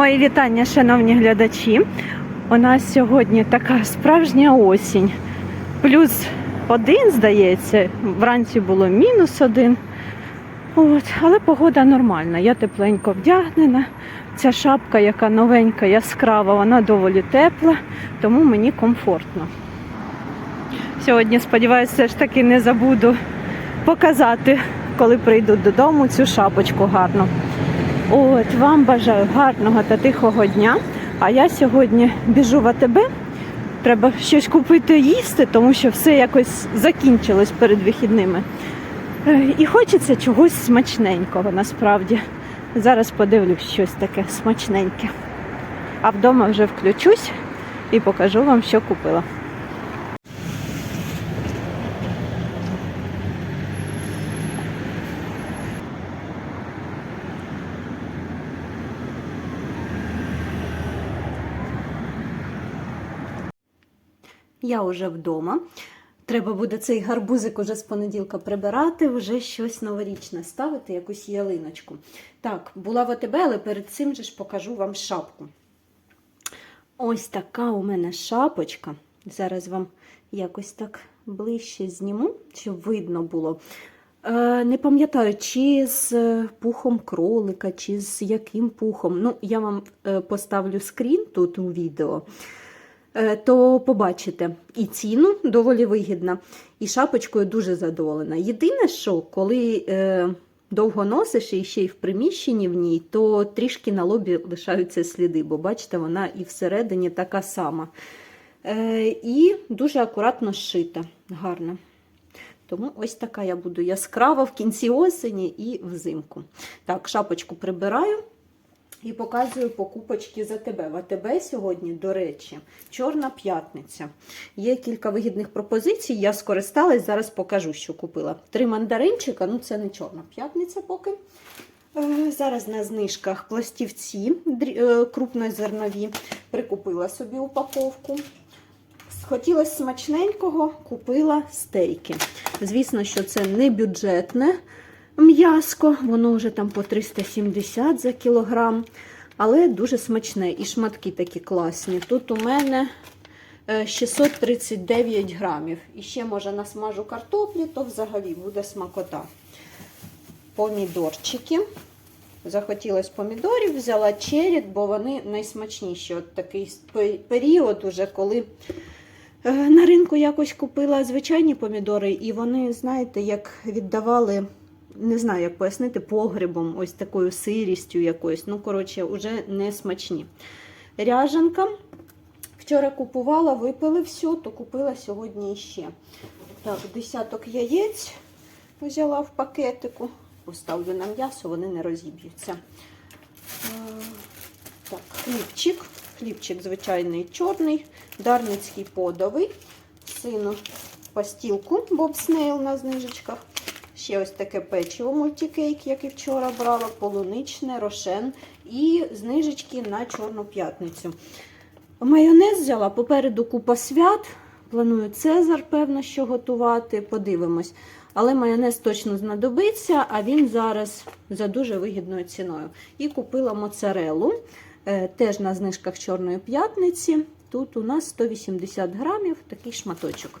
Мої вітання, шановні глядачі. У нас сьогодні така справжня осінь. Плюс один, здається, вранці було мінус один. От, але погода нормальна. Я тепленько вдягнена. Ця шапка, яка новенька, яскрава, вона доволі тепла, тому мені комфортно. Сьогодні, сподіваюся, все ж таки не забуду показати, коли прийду додому, цю шапочку гарну. От, вам бажаю гарного та тихого дня. А я сьогодні біжу в АТБ. Треба щось купити їсти, тому що все якось закінчилось перед вихідними. Е, І хочеться чогось смачненького насправді. Зараз подивлюсь щось таке смачненьке. А вдома вже включусь і покажу вам, що купила. Я вже вдома. Треба буде цей гарбузик уже з понеділка прибирати, вже щось новорічне ставити, якусь ялиночку. Так, була в АТБ, але перед цим же ж покажу вам шапку. Ось така у мене шапочка. Зараз вам якось так ближче зніму, щоб видно було. Е, Не пам'ятаю, чи з е, пухом кролика, чи з яким пухом. Ну, я вам е, поставлю скрін тут у відео. Е, то побачите і ціну доволі вигідна, і шапочкою дуже задоволена. Єдине, що коли е, довго носиш і ще й в приміщенні в ній, то трішки на лобі лишаються сліди, бо бачите, вона і всередині така сама. Е, і дуже акуратно зшита, гарно. Тому ось така я буду яскрава в кінці осені і взимку. Так, шапочку прибираю. І показую покупочки за тебе. В АТБ сьогодні, до речі, Чорна п'ятниця. Є кілька вигідних пропозицій. Я скористалась, зараз покажу, що купила. Три мандаринчика, ну це не чорна п'ятниця поки. Е, Зараз на знижках пластівці е, крупнозернові. Прикупила собі упаковку. Хотілося смачненького, купила стейки. Звісно, що це не бюджетне м'яско, воно вже там по 370 за кілограм, але дуже смачне. І шматки такі класні. Тут у мене е, 639 грамів. І ще, може, насмажу картоплі, то взагалі буде смакота. Помідорчики. Захотілося помідорів, взяла черік, бо вони найсмачніші. От такий період, уже, коли е, на ринку якось купила звичайні помідори, і вони, знаєте, як віддавали, не знаю, як пояснити, погребом, ось такою сирістю якоюсь. Ну, коротше, вже не смачні. Ряжанка. Вчора купувала, випили все, то купила сьогодні ще. Так, десяток яєць взяла в пакетику. Поставлю на м'ясо, вони не розіб'ються. Е, Так, хлібчик. Хлібчик звичайний чорний, дарницький подовий. Сину пастілку Боб Снейл на знижечках. Ще ось таке печиво мультикейк, як і вчора брала, полуничне, рошен і знижечки на Чорну п'ятницю. Майонез взяла попереду купа свят. Планую Цезар, певно, що готувати. Подивимось. Але майонез точно знадобиться, а він зараз за дуже вигідною ціною. І купила моцарелу, е, теж на знижках Чорної п'ятниці. Тут у нас 180 грамів, такий шматочок.